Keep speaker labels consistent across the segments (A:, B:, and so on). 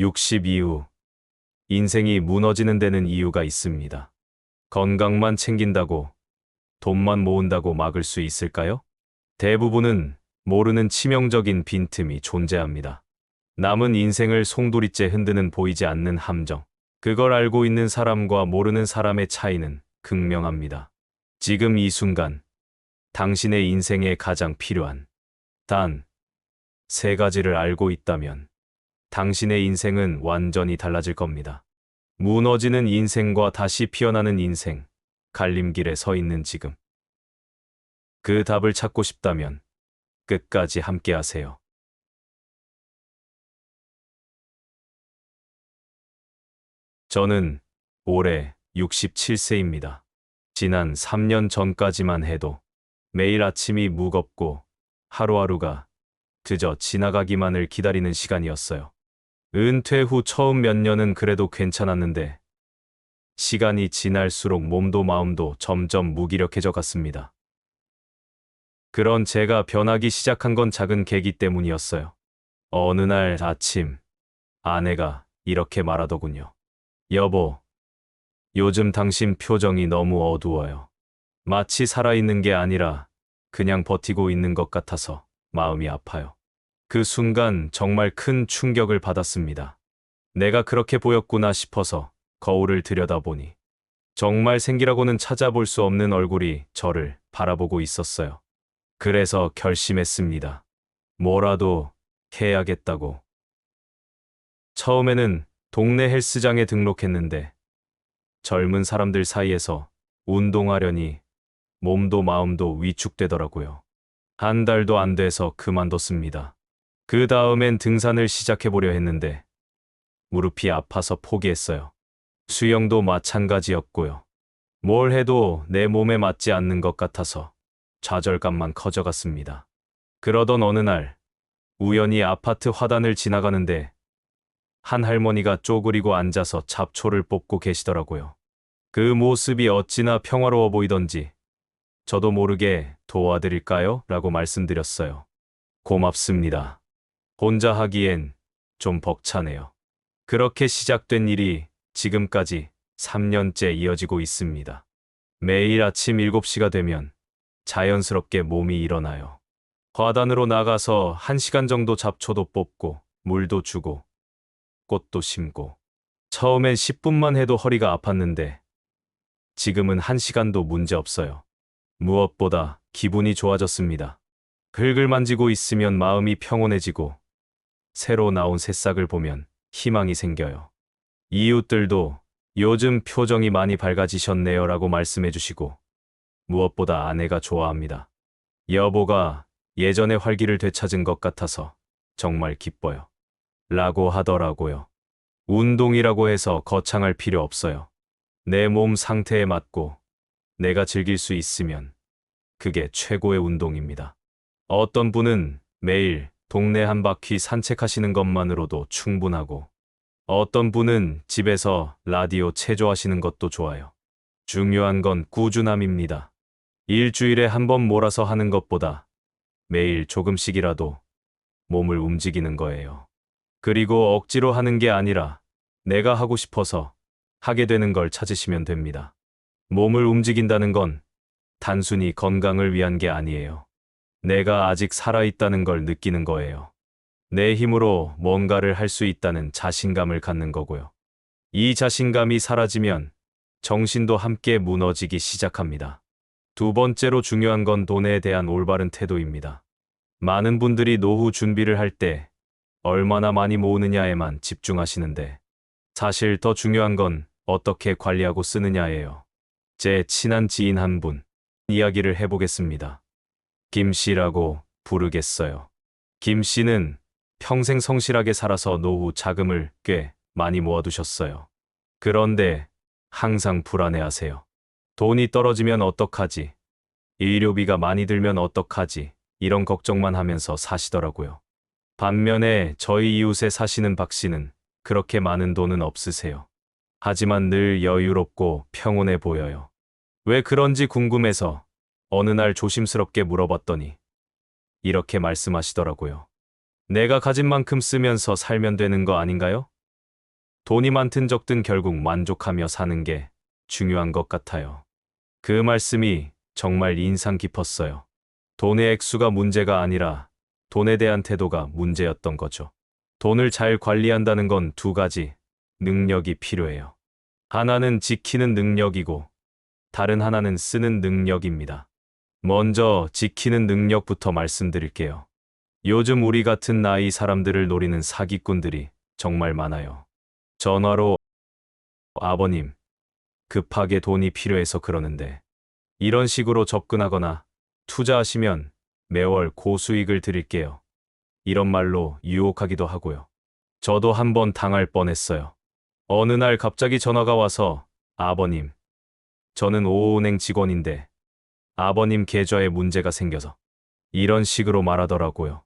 A: 60 이후 인생이 무너지는 데는 이유가 있습니다. 건강만 챙긴다고 돈만 모은다고 막을 수 있을까요? 대부분은 모르는 치명적인 빈틈이 존재합니다. 남은 인생을 송두리째 흔드는 보이지 않는 함정. 그걸 알고 있는 사람과 모르는 사람의 차이는 극명합니다. 지금 이 순간, 당신의 인생에 가장 필요한 단 세 가지를 알고 있다면 당신의 인생은 완전히 달라질 겁니다. 무너지는 인생과 다시 피어나는 인생, 갈림길에 서 있는 지금. 그 답을 찾고 싶다면 끝까지 함께 하세요. 저는 올해 67세입니다. 지난 3년 전까지만 해도 매일 아침이 무겁고 하루하루가 그저 지나가기만을 기다리는 시간이었어요. 은퇴 후 처음 몇 년은 그래도 괜찮았는데 시간이 지날수록 몸도 마음도 점점 무기력해져 갔습니다. 그런 제가 변하기 시작한 건 작은 계기 때문이었어요. 어느 날 아침 아내가 이렇게 말하더군요. 여보, 요즘 당신 표정이 너무 어두워요. 마치 살아있는 게 아니라 그냥 버티고 있는 것 같아서 마음이 아파요. 그 순간 정말 큰 충격을 받았습니다. 내가 그렇게 보였구나 싶어서 거울을 들여다보니 정말 생기라고는 찾아볼 수 없는 얼굴이 저를 바라보고 있었어요. 그래서 결심했습니다. 뭐라도 해야겠다고. 처음에는 동네 헬스장에 등록했는데 젊은 사람들 사이에서 운동하려니 몸도 마음도 위축되더라고요. 한 달도 안 돼서 그만뒀습니다. 그 다음엔 등산을 시작해보려 했는데 무릎이 아파서 포기했어요. 수영도 마찬가지였고요. 뭘 해도 내 몸에 맞지 않는 것 같아서 좌절감만 커져갔습니다. 그러던 어느 날 우연히 아파트 화단을 지나가는데 한 할머니가 쪼그리고 앉아서 잡초를 뽑고 계시더라고요. 그 모습이 어찌나 평화로워 보이던지 저도 모르게 도와드릴까요? 라고 말씀드렸어요. 고맙습니다. 혼자 하기엔 좀 벅차네요. 그렇게 시작된 일이 지금까지 3년째 이어지고 있습니다. 매일 아침 7시가 되면 자연스럽게 몸이 일어나요. 화단으로 나가서 1시간 정도 잡초도 뽑고 물도 주고 꽃도 심고 처음엔 10분만 해도 허리가 아팠는데 지금은 1시간도 문제 없어요. 무엇보다 기분이 좋아졌습니다. 긁을 만지고 있으면 마음이 평온해지고 새로 나온 새싹을 보면 희망이 생겨요. 이웃들도 요즘 표정이 많이 밝아지셨네요 라고 말씀해 주시고 무엇보다 아내가 좋아합니다. 여보가 예전의 활기를 되찾은 것 같아서 정말 기뻐요. 라고 하더라고요. 운동이라고 해서 거창할 필요 없어요. 내 몸 상태에 맞고 내가 즐길 수 있으면 그게 최고의 운동입니다. 어떤 분은 매일 동네 한 바퀴 산책하시는 것만으로도 충분하고 어떤 분은 집에서 라디오 체조하시는 것도 좋아요. 중요한 건 꾸준함입니다. 일주일에 한 번 몰아서 하는 것보다 매일 조금씩이라도 몸을 움직이는 거예요. 그리고 억지로 하는 게 아니라 내가 하고 싶어서 하게 되는 걸 찾으시면 됩니다. 몸을 움직인다는 건 단순히 건강을 위한 게 아니에요. 내가 아직 살아있다는 걸 느끼는 거예요. 내 힘으로 뭔가를 할 수 있다는 자신감을 갖는 거고요. 이 자신감이 사라지면 정신도 함께 무너지기 시작합니다. 두 번째로 중요한 건 돈에 대한 올바른 태도입니다. 많은 분들이 노후 준비를 할 때 얼마나 많이 모으느냐에만 집중하시는데 사실 더 중요한 건 어떻게 관리하고 쓰느냐예요. 제 친한 지인 한 분 이야기를 해보겠습니다. 김 씨라고 부르겠어요. 김 씨는 평생 성실하게 살아서 노후 자금을 꽤 많이 모아두셨어요. 그런데 항상 불안해하세요. 돈이 떨어지면 어떡하지? 의료비가 많이 들면 어떡하지? 이런 걱정만 하면서 사시더라고요. 반면에 저희 이웃에 사시는 박 씨는 그렇게 많은 돈은 없으세요. 하지만 늘 여유롭고 평온해 보여요. 왜 그런지 궁금해서 어느 날 조심스럽게 물어봤더니 이렇게 말씀하시더라고요. 내가 가진 만큼 쓰면서 살면 되는 거 아닌가요? 돈이 많든 적든 결국 만족하며 사는 게 중요한 것 같아요. 그 말씀이 정말 인상 깊었어요. 돈의 액수가 문제가 아니라 돈에 대한 태도가 문제였던 거죠. 돈을 잘 관리한다는 건 두 가지 능력이 필요해요. 하나는 지키는 능력이고 다른 하나는 쓰는 능력입니다. 먼저 지키는 능력부터 말씀드릴게요. 요즘 우리 같은 나이 사람들을 노리는 사기꾼들이 정말 많아요. 전화로 아버님, 급하게 돈이 필요해서 그러는데 이런 식으로 접근하거나 투자하시면 매월 고수익을 드릴게요. 이런 말로 유혹하기도 하고요. 저도 한번 당할 뻔했어요. 어느 날 갑자기 전화가 와서 아버님, 저는 오은행 직원인데 아버님 계좌에 문제가 생겨서 이런 식으로 말하더라고요.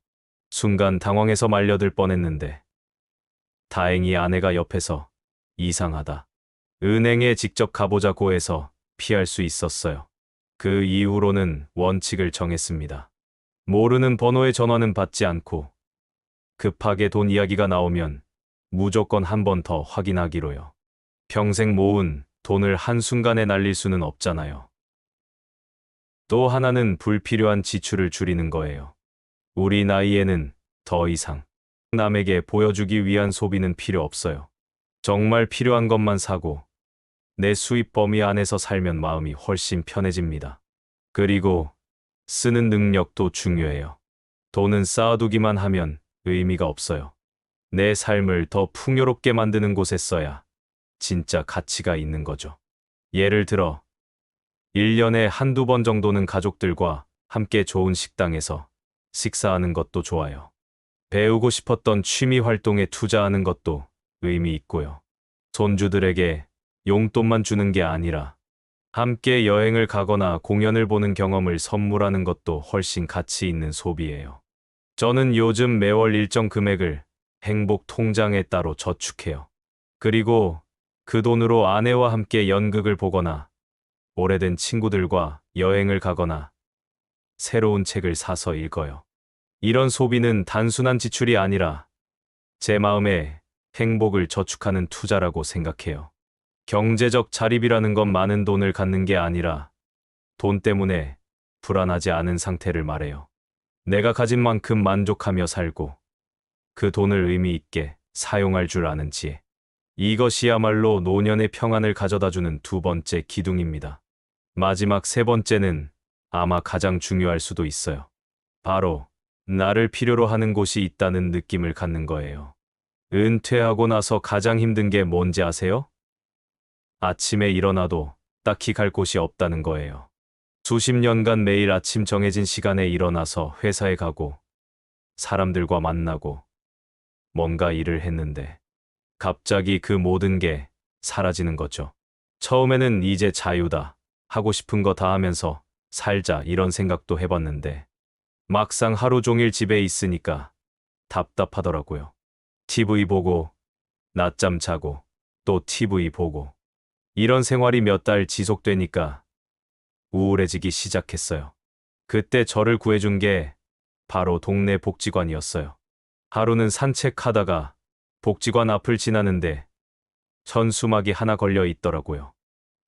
A: 순간 당황해서 말려들 뻔했는데 다행히 아내가 옆에서 이상하다. 은행에 직접 가보자고 해서 피할 수 있었어요. 그 이후로는 원칙을 정했습니다. 모르는 번호의 전화는 받지 않고 급하게 돈 이야기가 나오면 무조건 한 번 더 확인하기로요. 평생 모은 돈을 한순간에 날릴 수는 없잖아요. 또 하나는 불필요한 지출을 줄이는 거예요. 우리 나이에는 더 이상 남에게 보여주기 위한 소비는 필요 없어요. 정말 필요한 것만 사고 내 수입 범위 안에서 살면 마음이 훨씬 편해집니다. 그리고 쓰는 능력도 중요해요. 돈은 쌓아두기만 하면 의미가 없어요. 내 삶을 더 풍요롭게 만드는 곳에 써야 진짜 가치가 있는 거죠. 예를 들어, 1년에 한두 번 정도는 가족들과 함께 좋은 식당에서 식사하는 것도 좋아요. 배우고 싶었던 취미 활동에 투자하는 것도 의미 있고요. 손주들에게 용돈만 주는 게 아니라 함께 여행을 가거나 공연을 보는 경험을 선물하는 것도 훨씬 가치 있는 소비예요. 저는 요즘 매월 일정 금액을 행복 통장에 따로 저축해요. 그리고 그 돈으로 아내와 함께 연극을 보거나 오래된 친구들과 여행을 가거나 새로운 책을 사서 읽어요. 이런 소비는 단순한 지출이 아니라 제 마음에 행복을 저축하는 투자라고 생각해요. 경제적 자립이라는 건 많은 돈을 갖는 게 아니라 돈 때문에 불안하지 않은 상태를 말해요. 내가 가진 만큼 만족하며 살고 그 돈을 의미 있게 사용할 줄 아는 지혜. 이것이야말로 노년의 평안을 가져다 주는 두 번째 기둥입니다. 마지막 세 번째는 아마 가장 중요할 수도 있어요. 바로 나를 필요로 하는 곳이 있다는 느낌을 갖는 거예요. 은퇴하고 나서 가장 힘든 게 뭔지 아세요? 아침에 일어나도 딱히 갈 곳이 없다는 거예요. 수십 년간 매일 아침 정해진 시간에 일어나서 회사에 가고 사람들과 만나고 뭔가 일을 했는데 갑자기 그 모든 게 사라지는 거죠. 처음에는 이제 자유다. 하고 싶은 거 다 하면서 살자 이런 생각도 해봤는데 막상 하루 종일 집에 있으니까 답답하더라고요. TV 보고 낮잠 자고 또 TV 보고 이런 생활이 몇 달 지속되니까 우울해지기 시작했어요. 그때 저를 구해준 게 바로 동네 복지관이었어요. 하루는 산책하다가 복지관 앞을 지나는데 천수막이 하나 걸려 있더라고요.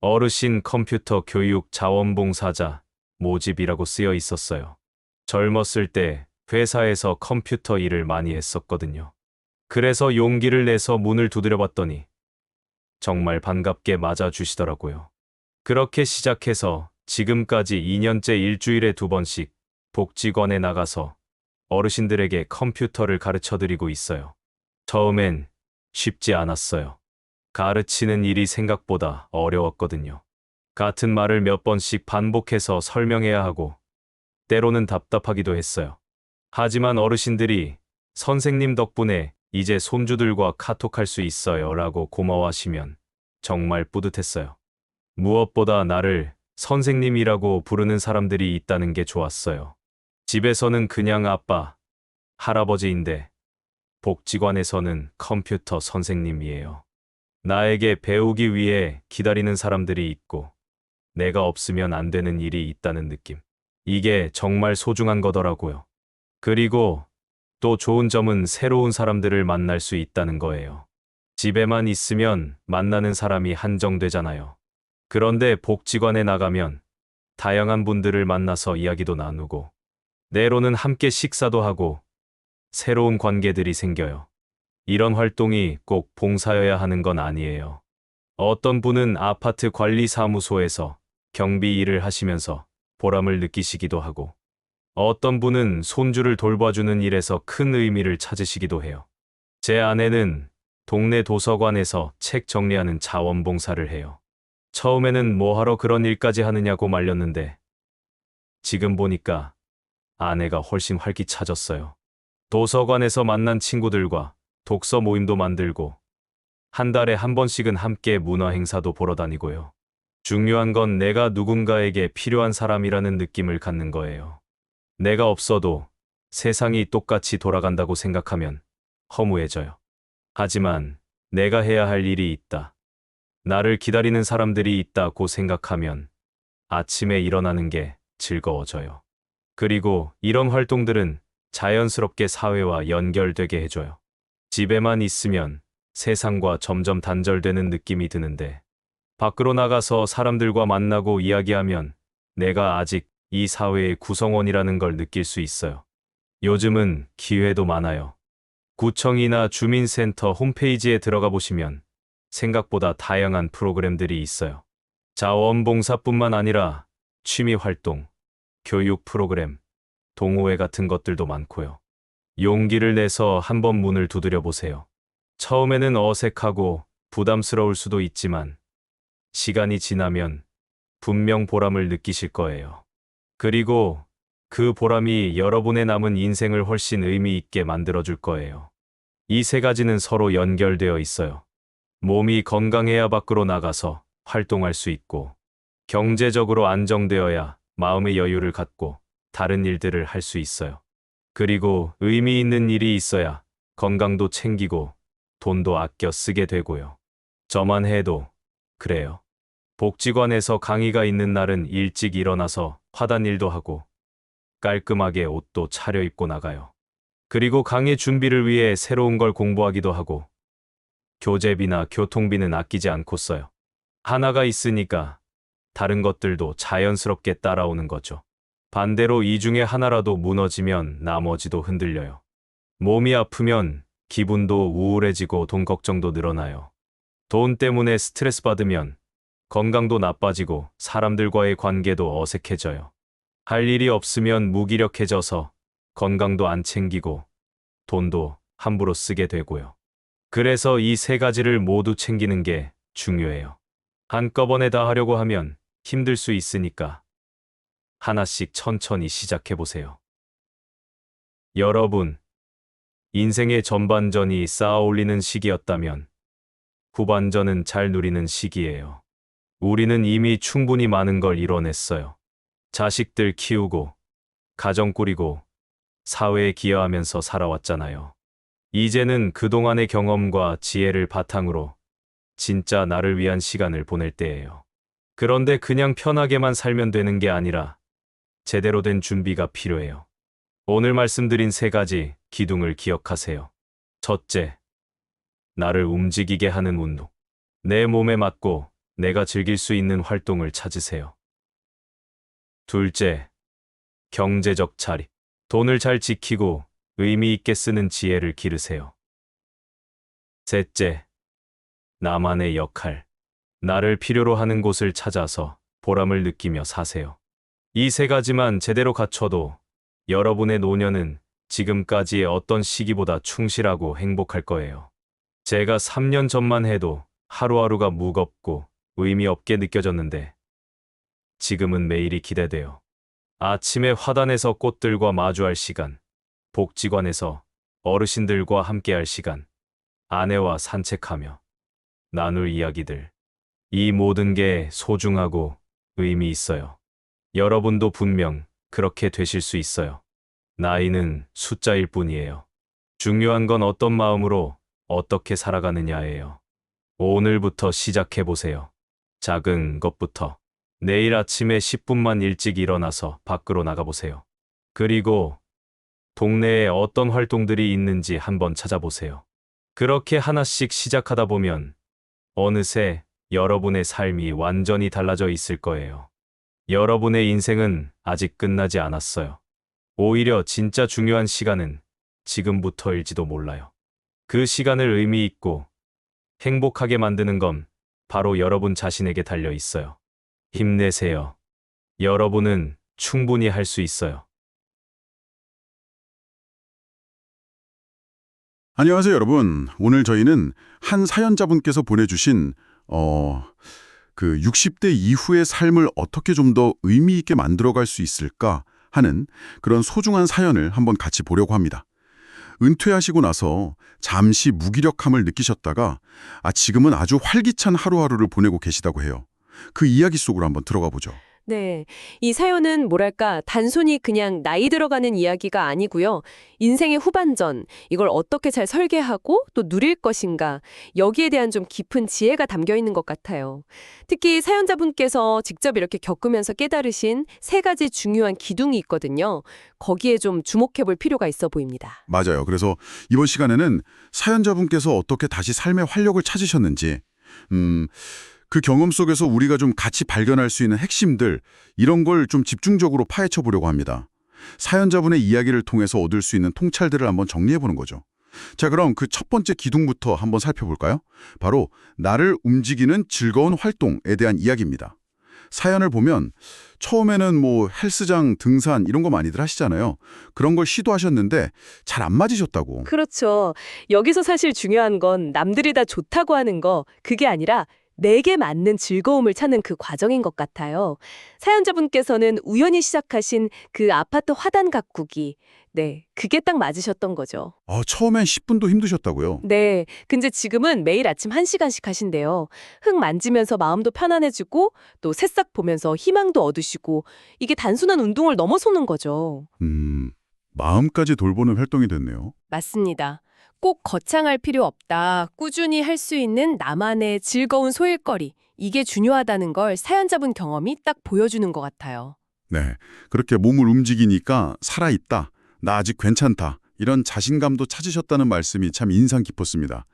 A: 어르신 컴퓨터 교육 자원봉사자 모집이라고 쓰여 있었어요. 젊었을 때 회사에서 컴퓨터 일을 많이 했었거든요. 그래서 용기를 내서 문을 두드려 봤더니 정말 반갑게 맞아주시더라고요. 그렇게 시작해서 지금까지 2년째 일주일에 두 번씩 복지관에 나가서 어르신들에게 컴퓨터를 가르쳐 드리고 있어요. 처음엔 쉽지 않았어요. 가르치는 일이 생각보다 어려웠거든요. 같은 말을 몇 번씩 반복해서 설명해야 하고, 때로는 답답하기도 했어요. 하지만 어르신들이 선생님 덕분에 이제 손주들과 카톡할 수 있어요 라고 고마워하시면 정말 뿌듯했어요. 무엇보다 나를 선생님이라고 부르는 사람들이 있다는 게 좋았어요. 집에서는 그냥 아빠, 할아버지인데 복지관에서는 컴퓨터 선생님이에요. 나에게 배우기 위해 기다리는 사람들이 있고 내가 없으면 안 되는 일이 있다는 느낌. 이게 정말 소중한 거더라고요. 그리고 또 좋은 점은 새로운 사람들을 만날 수 있다는 거예요. 집에만 있으면 만나는 사람이 한정되잖아요. 그런데 복지관에 나가면 다양한 분들을 만나서 이야기도 나누고, 내로는 함께 식사도 하고, 새로운 관계들이 생겨요. 이런 활동이 꼭 봉사여야 하는 건 아니에요. 어떤 분은 아파트 관리 사무소에서 경비 일을 하시면서 보람을 느끼시기도 하고, 어떤 분은 손주를 돌봐주는 일에서 큰 의미를 찾으시기도 해요. 제 아내는 동네 도서관에서 책 정리하는 자원봉사를 해요. 처음에는 뭐하러 그런 일까지 하느냐고 말렸는데, 지금 보니까 아내가 훨씬 활기차졌어요. 도서관에서 만난 친구들과 독서 모임도 만들고, 한 달에 한 번씩은 함께 문화 행사도 보러 다니고요. 중요한 건 내가 누군가에게 필요한 사람이라는 느낌을 갖는 거예요. 내가 없어도 세상이 똑같이 돌아간다고 생각하면 허무해져요. 하지만 내가 해야 할 일이 있다. 나를 기다리는 사람들이 있다고 생각하면 아침에 일어나는 게 즐거워져요. 그리고 이런 활동들은 자연스럽게 사회와 연결되게 해줘요. 집에만 있으면 세상과 점점 단절되는 느낌이 드는데 밖으로 나가서 사람들과 만나고 이야기하면 내가 아직 이 사회의 구성원이라는 걸 느낄 수 있어요. 요즘은 기회도 많아요. 구청이나 주민센터 홈페이지에 들어가 보시면 생각보다 다양한 프로그램들이 있어요. 자원봉사뿐만 아니라 취미 활동, 교육 프로그램, 동호회 같은 것들도 많고요. 용기를 내서 한번 문을 두드려 보세요. 처음에는 어색하고 부담스러울 수도 있지만 시간이 지나면 분명 보람을 느끼실 거예요. 그리고 그 보람이 여러분의 남은 인생을 훨씬 의미 있게 만들어줄 거예요. 이 세 가지는 서로 연결되어 있어요. 몸이 건강해야 밖으로 나가서 활동할 수 있고, 경제적으로 안정되어야 마음의 여유를 갖고 다른 일들을 할 수 있어요. 그리고 의미 있는 일이 있어야 건강도 챙기고 돈도 아껴 쓰게 되고요. 저만 해도 그래요. 복지관에서 강의가 있는 날은 일찍 일어나서 화단 일도 하고 깔끔하게 옷도 차려입고 나가요. 그리고 강의 준비를 위해 새로운 걸 공부하기도 하고 교재비나 교통비는 아끼지 않고 써요. 하나가 있으니까 다른 것들도 자연스럽게 따라오는 거죠. 반대로 이 중에 하나라도 무너지면 나머지도 흔들려요. 몸이 아프면 기분도 우울해지고 돈 걱정도 늘어나요. 돈 때문에 스트레스 받으면 건강도 나빠지고 사람들과의 관계도 어색해져요. 할 일이 없으면 무기력해져서 건강도 안 챙기고 돈도 함부로 쓰게 되고요. 그래서 이 세 가지를 모두 챙기는 게 중요해요. 한꺼번에 다 하려고 하면 힘들 수 있으니까 하나씩 천천히 시작해 보세요. 여러분, 인생의 전반전이 쌓아 올리는 시기였다면 후반전은 잘 누리는 시기예요. 우리는 이미 충분히 많은 걸 이뤄냈어요. 자식들 키우고, 가정 꾸리고, 사회에 기여하면서 살아왔잖아요. 이제는 그동안의 경험과 지혜를 바탕으로 진짜 나를 위한 시간을 보낼 때예요. 그런데 그냥 편하게만 살면 되는 게 아니라 제대로 된 준비가 필요해요. 오늘 말씀드린 세 가지 기둥을 기억하세요. 첫째, 나를 움직이게 하는 운동. 내 몸에 맞고 내가 즐길 수 있는 활동을 찾으세요. 둘째, 경제적 자립. 돈을 잘 지키고 의미 있게 쓰는 지혜를 기르세요. 셋째, 나만의 역할. 나를 필요로 하는 곳을 찾아서 보람을 느끼며 사세요. 이 세 가지만 제대로 갖춰도 여러분의 노년은 지금까지의 어떤 시기보다 충실하고 행복할 거예요. 제가 3년 전만 해도 하루하루가 무겁고 의미 없게 느껴졌는데 지금은 매일이 기대돼요. 아침에 화단에서 꽃들과 마주할 시간, 복지관에서 어르신들과 함께할 시간, 아내와 산책하며 나눌 이야기들. 이 모든 게 소중하고 의미 있어요. 여러분도 분명 그렇게 되실 수 있어요. 나이는 숫자일 뿐이에요. 중요한 건 어떤 마음으로 어떻게 살아가느냐예요. 오늘부터 시작해 보세요. 작은 것부터. 내일 아침에 10분만 일찍 일어나서 밖으로 나가보세요. 그리고 동네에 어떤 활동들이 있는지 한번 찾아보세요. 그렇게 하나씩 시작하다 보면 어느새 여러분의 삶이 완전히 달라져 있을 거예요. 여러분의 인생은 아직 끝나지 않았어요. 오히려 진짜 중요한 시간은 지금부터일지도 몰라요. 그 시간을 의미 있고 행복하게 만드는 건 바로 여러분 자신에게 달려 있어요. 힘내세요. 여러분은 충분히 할 수 있어요.
B: 안녕하세요, 여러분. 오늘 저희는 한 사연자분께서 보내주신, 어, 그 60대 이후의 삶을 어떻게 좀 더 의미 있게 만들어갈 수 있을까 하는 그런 소중한 사연을 한번 같이 보려고 합니다. 은퇴하시고 나서 잠시 무기력함을 느끼셨다가 아, 지금은 아주 활기찬 하루하루를 보내고 계시다고 해요. 그 이야기 속으로 한번 들어가 보죠.
C: 네. 이 사연은 뭐랄까, 단순히 그냥 나이 들어가는 이야기가 아니고요. 인생의 후반전, 이걸 어떻게 잘 설계하고 또 누릴 것인가, 여기에 대한 좀 깊은 지혜가 담겨 있는 것 같아요. 특히 사연자분께서 직접 이렇게 겪으면서 깨달으신 세 가지 중요한 기둥이 있거든요. 거기에 좀 주목해 볼 필요가 있어 보입니다.
B: 맞아요. 그래서 이번 시간에는 사연자분께서 어떻게 다시 삶의 활력을 찾으셨는지, 음, 그 경험 속에서 우리가 좀 같이 발견할 수 있는 핵심들, 이런 걸 좀 집중적으로 파헤쳐 보려고 합니다. 사연자분의 이야기를 통해서 얻을 수 있는 통찰들을 한번 정리해 보는 거죠. 자, 그럼 그 첫 번째 기둥부터 한번 살펴볼까요? 바로 나를 움직이는 즐거운 활동에 대한 이야기입니다. 사연을 보면 처음에는 뭐 헬스장, 등산 이런 거 많이들 하시잖아요. 그런 걸 시도하셨는데 잘 안 맞으셨다고.
C: 그렇죠. 여기서 사실 중요한 건 남들이 다 좋다고 하는 거, 그게 아니라 내게 맞는 즐거움을 찾는 그 과정인 것 같아요. 사연자분께서는 우연히 시작하신 그 아파트 화단 가꾸기. 네, 그게 딱 맞으셨던 거죠.
B: 아, 처음엔 10분도 힘드셨다고요?
C: 네, 근데 지금은 매일 아침 1시간씩 하신대요. 흙 만지면서 마음도 편안해지고 또 새싹 보면서 희망도 얻으시고 이게 단순한 운동을 넘어서는 거죠.
B: 음, 마음까지 돌보는 활동이 됐네요.
C: 맞습니다. 꼭 거창할 필요 없다. 꾸준히 할 수 있는 나만의 즐거운 소일거리. 이게 중요하다는 걸 사연자분 경험이 딱 보여주는 것 같아요.
B: 네, 그렇게 몸을 움직이니까 살아있다, 나 아직 괜찮다, 이런 자신감도 찾으셨다는 말씀이 참 인상 깊었습니다.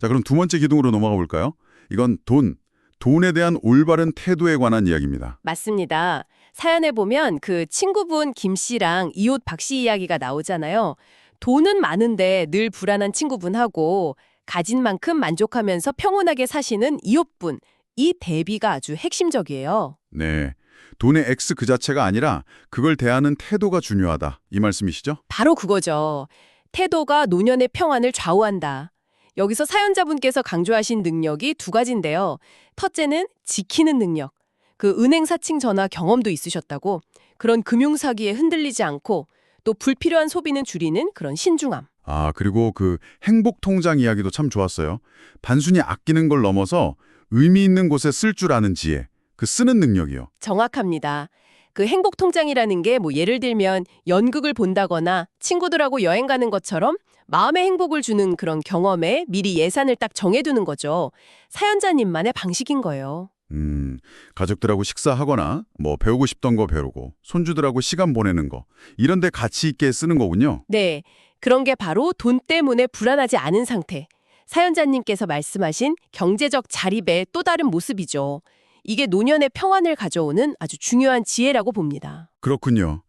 B: 자, 그럼 두 번째 기둥으로 넘어가 볼까요? 이건 돈, 돈에 대한 올바른 태도에 관한 이야기입니다.
C: 맞습니다. 사연에 보면 그 친구분 김 씨랑 이웃 박 씨 이야기가 나오잖아요. 돈은 많은데 늘 불안한 친구분하고 가진 만큼 만족하면서 평온하게 사시는 이웃분. 이 대비가 아주 핵심적이에요.
B: 네, 돈의 X 그 자체가 아니라 그걸 대하는 태도가 중요하다, 이 말씀이시죠?
C: 바로 그거죠. 태도가 노년의 평안을 좌우한다. 여기서 사연자분께서 강조하신 능력이 두 가지인데요. 첫째는 지키는 능력. 그 은행 사칭 전화 경험도 있으셨다고. 그런 금융 사기에 흔들리지 않고 또 불필요한 소비는 줄이는 그런 신중함.
B: 아, 그리고 그 행복 통장 이야기도 참 좋았어요. 단순히 아끼는 걸 넘어서 의미 있는 곳에 쓸 줄 아는 지혜, 그 쓰는 능력이요.
C: 정확합니다. 그 행복 통장이라는 게 뭐 예를 들면 연극을 본다거나 친구들하고 여행 가는 것처럼 마음의 행복을 주는 그런 경험에 미리 예산을 딱 정해두는 거죠. 사연자님만의 방식인 거예요.
B: 음, 가족들하고 식사하거나 뭐 배우고 싶던 거 배우고 손주들하고 시간 보내는 거 이런 데 가치 있게 쓰는 거군요.
C: 네, 그런 게 바로 돈 때문에 불안하지 않은 상태. 사연자님께서 말씀하신 경제적 자립의 또 다른 모습이죠. 이게 노년의 평안을 가져오는 아주 중요한 지혜라고 봅니다.
B: 그렇군요.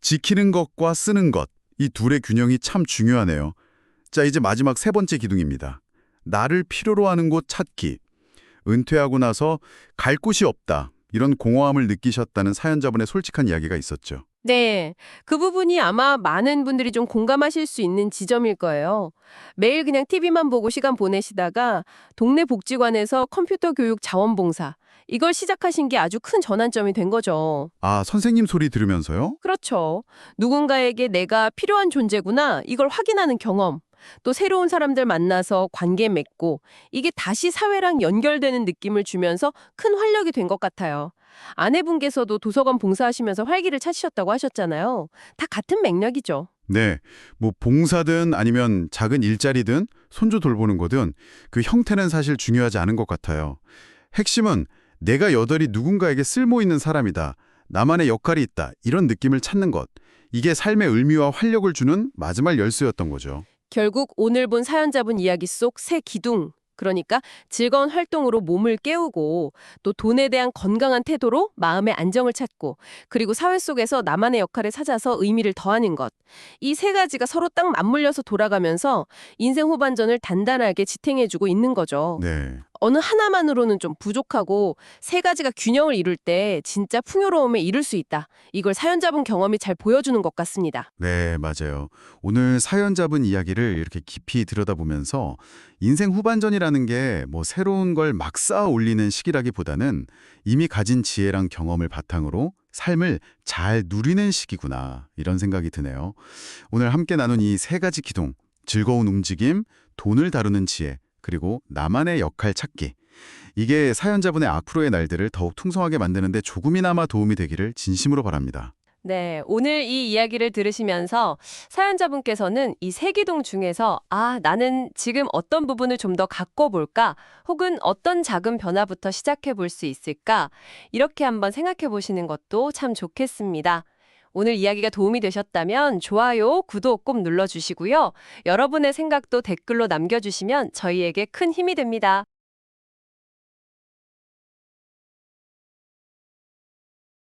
B: 지키는 것과 쓰는 것, 이 둘의 균형이 참 중요하네요. 자, 이제 마지막 세 번째 기둥입니다. 나를 필요로 하는 곳 찾기. 은퇴하고 나서 갈 곳이 없다. 이런 공허함을 느끼셨다는 사연자분의 솔직한 이야기가 있었죠.
C: 네, 그 부분이 아마 많은 분들이 좀 공감하실 수 있는 지점일 거예요. 매일 그냥 TV만 보고 시간 보내시다가 동네 복지관에서 컴퓨터 교육 자원봉사, 이걸 시작하신 게 아주 큰 전환점이 된 거죠.
B: 아, 선생님 소리 들으면서요?
C: 그렇죠. 누군가에게 내가 필요한 존재구나, 이걸 확인하는 경험. 또 새로운 사람들 만나서 관계 맺고 이게 다시 사회랑 연결되는 느낌을 주면서 큰 활력이 된 것 같아요. 아내분께서도 도서관 봉사하시면서 활기를 찾으셨다고 하셨잖아요. 다 같은 맥락이죠.
B: 네, 뭐 봉사든 아니면 작은 일자리든 손주 돌보는 거든 그 형태는 사실 중요하지 않은 것 같아요. 핵심은 내가 여덟이 누군가에게 쓸모 있는 사람이다. 나만의 역할이 있다. 이런 느낌을 찾는 것. 이게 삶의 의미와 활력을 주는 마지막 열쇠였던 거죠.
C: 결국 오늘 본 사연자분 이야기 속 새 기둥, 그러니까 즐거운 활동으로 몸을 깨우고 또 돈에 대한 건강한 태도로 마음의 안정을 찾고 그리고 사회 속에서 나만의 역할을 찾아서 의미를 더하는 것. 이 세 가지가 서로 딱 맞물려서 돌아가면서 인생 후반전을 단단하게 지탱해주고 있는 거죠.
B: 네.
C: 어느 하나만으로는 좀 부족하고 세 가지가 균형을 이룰 때 진짜 풍요로움에 이룰 수 있다. 이걸 사연자분 경험이 잘 보여주는 것 같습니다.
B: 네, 맞아요. 오늘 사연자분 이야기를 이렇게 깊이 들여다보면서 인생 후반전이라는 게 뭐 새로운 걸 막 쌓아 올리는 시기라기보다는 이미 가진 지혜랑 경험을 바탕으로 삶을 잘 누리는 시기구나 이런 생각이 드네요. 오늘 함께 나눈 이 세 가지 기둥, 즐거운 움직임, 돈을 다루는 지혜, 그리고 나만의 역할 찾기. 이게 사연자분의 앞으로의 날들을 더욱 풍성하게 만드는데 조금이나마 도움이 되기를 진심으로 바랍니다.
C: 네, 오늘 이 이야기를 들으시면서 사연자분께서는 이 세기둥 중에서 아, 나는 지금 어떤 부분을 좀 더 갖고 볼까? 혹은 어떤 작은 변화부터 시작해 볼 수 있을까? 이렇게 한번 생각해 보시는 것도 참 좋겠습니다. 오늘 이야기가 도움이 되셨다면 좋아요, 구독 꼭 눌러주시고요. 여러분의 생각도 댓글로 남겨주시면 저희에게 큰 힘이 됩니다.